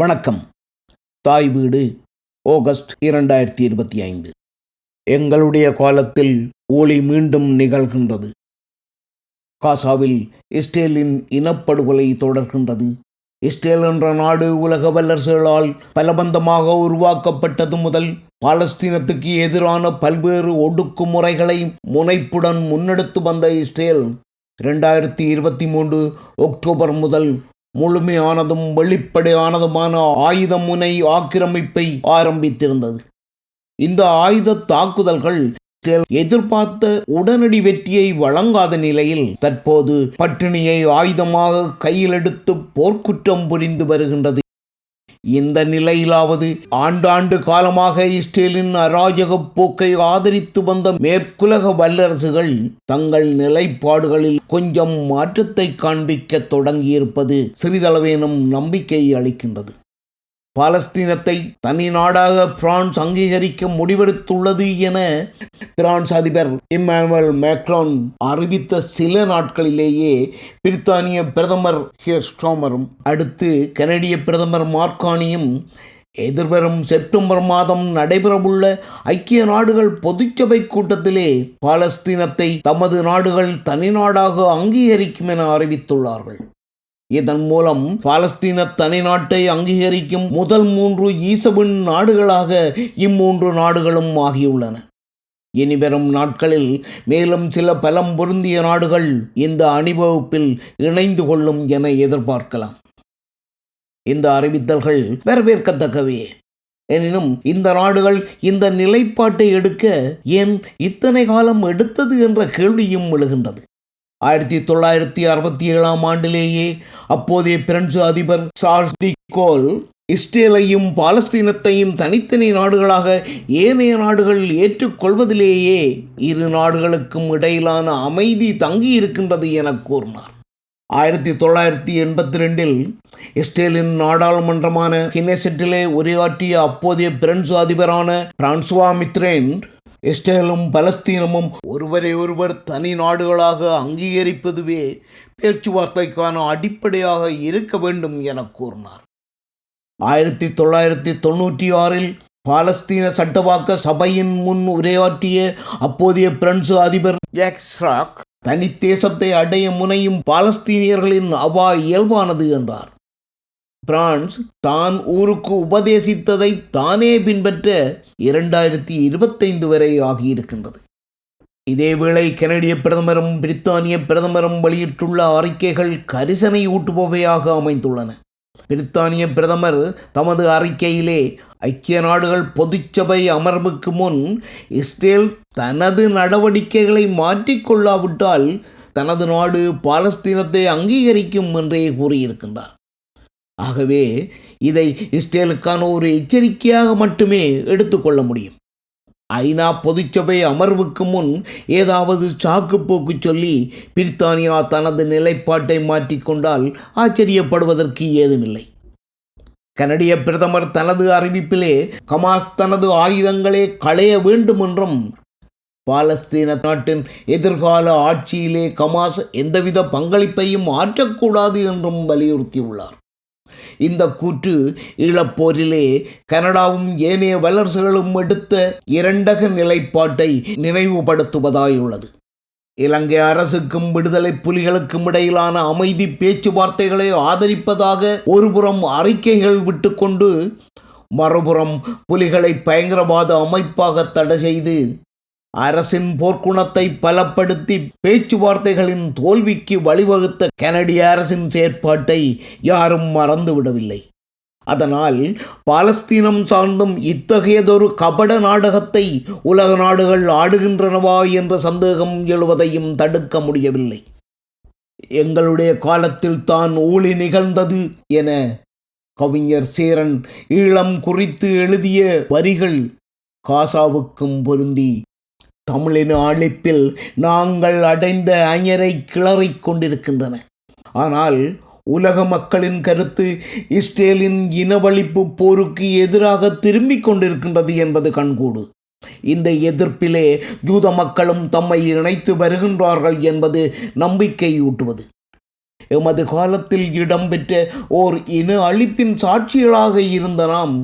வணக்கம். தாய் வீடு ஆகஸ்ட் இரண்டாயிரத்தி இருபத்தி ஐந்து. எங்களுடைய காலத்தில் ஒளி மீண்டும் நிகழ்கின்றது. காசாவில் இஸ்ரேலின் இனப்படுகொலை தொடர்கின்றது. இஸ்ரேல் என்ற நாடு உலக வல்லரசுகளால் பலபந்தமாக உருவாக்கப்பட்டது முதல் பாலஸ்தீனத்துக்கு எதிரான பல்வேறு ஒடுக்குமுறைகளை முனைப்புடன் முன்னெடுத்து வந்த இஸ்ரேல் இரண்டாயிரத்தி இருபத்தி மூன்று அக்டோபர் முதல் முழுமையானதும் வெளிப்படையானதுமான ஆயுத முனை ஆக்கிரமிப்பை ஆரம்பித்திருந்தது. இந்த ஆயுத தாக்குதல்கள் எதிர்பார்த்த உடனடி வெற்றியை வழங்காத நிலையில் தற்போது பட்டினியை ஆயுதமாக கையில் எடுத்து போர்க்குற்றம் புரிந்து வருகின்றது. இந்த நிலையிலாவது ஆண்டாண்டு காலமாக இஸ்ரேலின் அராஜக போக்கை ஆதரித்து வந்த மேற்குலக வல்லரசுகள் தங்கள் நிலைப்பாடுகளில் கொஞ்சம் மாற்றத்தை காண்பிக்க தொடங்கியிருப்பது சிறிதளவேனும் நம்பிக்கை அளிக்கின்றது. பாலஸ்தீனத்தை தனி நாடாக பிரான்ஸ் அங்கீகரிக்க முடிவெடுத்துள்ளது என பிரான்ஸ் அதிபர் இம்மானுவல் மேக்ரான் அறிவித்த சில நாட்களிலேயே பிரித்தானிய பிரதமர் ஹியர்ஸ்டோமரும் அடுத்து கனடிய பிரதமர் மார்கானியும் எதிர்வரும் செப்டம்பர் மாதம் நடைபெறவுள்ள ஐக்கிய நாடுகள் பொதுச்சபை கூட்டத்திலே பாலஸ்தீனத்தை தமது நாடுகள் தனி நாடாக அங்கீகரிக்கும் என அறிவித்துள்ளார்கள். இதன் மூலம் பாலஸ்தீன தனி நாட்டை அங்கீகரிக்கும் முதல் மூன்று ஈசபின் நாடுகளாக இம்மூன்று நாடுகளும் ஆகியுள்ளன. இனிவரும் நாட்களில் மேலும் சில பலம் பொருந்திய நாடுகள் இந்த அணிவகுப்பில் இணைந்து கொள்ளும் என எதிர்பார்க்கலாம். இந்த அறிவித்தல்கள் வரவேற்கத்தக்கவே எனினும் இந்த நாடுகள் இந்த நிலைப்பாட்டை எடுக்க ஏன் இத்தனை காலம் எடுத்தது என்ற கேள்வியும் எழுகின்றது. ஆயிரத்தி தொள்ளாயிரத்தி அறுபத்தி ஏழாம் ஆண்டிலேயே அப்போதைய பிரெஞ்சு அதிபர் சார்ஸ் டிகோல் இஸ்ரேலையும் பாலஸ்தீனத்தையும் தனித்தனி நாடுகளாக ஏனைய நாடுகள் ஏற்றுக்கொள்வதிலேயே இரு நாடுகளுக்கும் இடையிலான அமைதி தங்கி இருக்கின்றது என கூறினார். ஆயிரத்தி தொள்ளாயிரத்தி எண்பத்தி ரெண்டில் இஸ்ரேலின் நாடாளுமன்றமான கினெசெட்டிலே உரையாற்றிய அப்போதைய பிரெஞ்சு அதிபரான பிரான்சுவா மித்ரேன் இஸ்ரேலும் பலஸ்தீனமும் ஒருவரை ஒருவர் தனி நாடுகளாக அங்கீகரிப்பதுவே பேச்சுவார்த்தைக்கான அடிப்படையாக இருக்க வேண்டும் என கூறினார். ஆயிரத்தி தொள்ளாயிரத்தி தொண்ணூற்றி ஆறில் பாலஸ்தீன சட்டவாக்க சபையின் முன் உரையாற்றிய அப்போதைய பிரெஞ்சு அதிபர் எக்ஸ்ராக் தனித்தேசத்தை அடைய முனையும் பாலஸ்தீனியர்களின் அவா இயல்பானது என்றார். பிரான்ஸ் தான் ஊருக்கு உபதேசித்ததை தானே பின்பற்ற இரண்டாயிரத்தி இருபத்தைந்து வரை ஆகியிருக்கின்றது. இதேவேளை கனடிய பிரதமரும் பிரித்தானிய பிரதமரும் வெளியிட்டுள்ள அறிக்கைகள் கரிசனை ஊட்டுபவையாக அமைந்துள்ளன. பிரித்தானிய பிரதமர் தமது அறிக்கையிலே ஐக்கிய நாடுகள் பொதுச்சபை அமர்வுக்கு முன் இஸ்ரேல் தனது நடவடிக்கைகளை மாற்றிக்கொள்ளாவிட்டால் தனது நாடு பாலஸ்தீனத்தை அங்கீகரிக்கும் என்றே கூறியிருக்கின்றார். ஆகவே இதை இஸ்ரேலுக்கான ஒரு எச்சரிக்கையாக மட்டுமே எடுத்துக்கொள்ள முடியும். ஐநா பொதுச்சபை அமர்வுக்கு முன் ஏதாவது சாக்குப்போக்கு சொல்லி பிரித்தானியா தனது நிலைப்பாட்டை மாற்றிக்கொண்டால் ஆச்சரியப்படுவதற்கு ஏதுமில்லை. கனடிய பிரதமர் தனது அறிவிப்பிலே கமாஸ் தனது ஆயுதங்களே களைய வேண்டும் என்றும் பாலஸ்தீன நாட்டின் எதிர்கால ஆட்சியிலே கமாஸ் எந்தவித பங்களிப்பையும் ஆற்றக்கூடாது என்றும் வலியுறுத்தியுள்ளார். இந்த கூற்று ஈழப்போரிலே கனடாவும் ஏனைய வல்லரசுகளும் எடுத்த இரண்டக நிலைப்பாட்டை நினைவுபடுத்துவதாயுள்ளது இலங்கை அரசுக்கும் விடுதலை புலிகளுக்கும் இடையிலான அமைதி பேச்சுவார்த்தைகளை ஆதரிப்பதாக ஒருபுறம் அறிக்கைகள் விட்டுக்கொண்டு மறுபுறம் புலிகளை பயங்கரவாத அமைப்பாக தடை செய்து அரசின் போர்க்குணத்தை பலப்படுத்தி பேச்சுவார்த்தைகளின் தோல்விக்கு வழிவகுத்த கனடிய அரசின் செயற்பாட்டை யாரும் மறந்துவிடவில்லை. அதனால் பாலஸ்தீனம் சார்ந்தும் இத்தகையதொரு கபட நாடகத்தை உலக நாடுகள் ஆடுகின்றனவா என்ற சந்தேகம் எழுவதையும் தடுக்க முடியவில்லை. எங்களுடைய காலத்தில் தான் ஊழி நிகழ்ந்தது என கவிஞர் சேரன் ஈழம் குறித்து எழுதிய வரிகள் காசாவுக்கும் பொருந்தி தமிழின் அழைப்பில் நாங்கள் அடைந்த அயரை கிளறிக் கொண்டிருக்கின்றன. ஆனால் உலக மக்களின் கருத்து இஸ்ரேலின் இனவழிப்பு போருக்கு எதிராக திரும்பிக் கொண்டிருக்கின்றது என்பது கண்கூடு. இந்த எதிர்ப்பிலே யூத மக்களும் தம்மை இணைத்து வருகின்றார்கள் என்பது நம்பிக்கையூட்டுவது. எமது காலத்தில் இடம்பெற்ற ஓர் இன அழிப்பின் சாட்சிகளாக இருந்த நாம்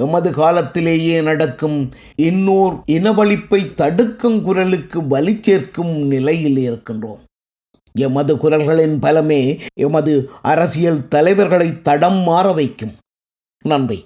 எமது காலத்திலேயே நடக்கும் இன்னோர் இனவழிப்பை தடுக்கும் குரலுக்கு வலி சேர்க்கும் நிலையில் இருக்கின்றோம். எமது குரல்களின் பலமே எமது அரசியல் தலைவர்களை தடம் மாற வைக்கும். நன்றி.